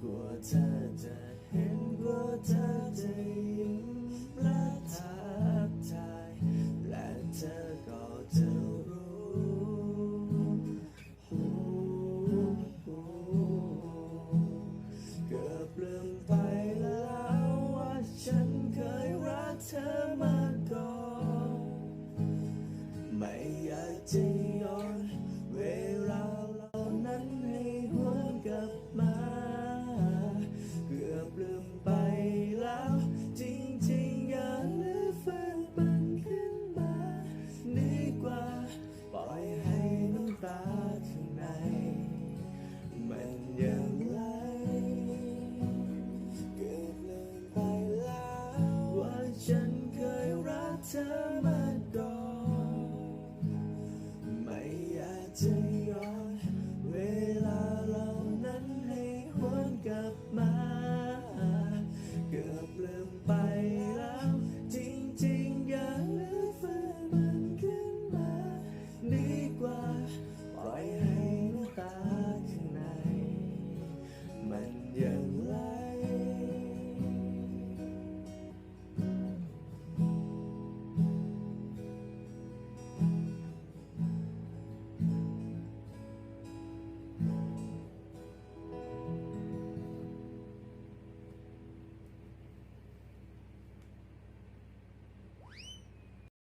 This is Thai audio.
กลัวเธอจะเห็นกลัวเธอจะยิ้มและทักทายและเธอก็จะรู้เกือบลืมไปแล้วว่าฉันเคยรักเธอมาก่อนไม่อยากจะย้อนเวล เธอมาก่อนไม่อยากจะย้อนเวลาเหล่านั้นให้หวนกลับมา เกือบลืมไปแล้ว จริงๆ อยากลืมฝืนมันขึ้นมา ดีกว่าปล่อยให้น้ำตาข้างในมันเยอะ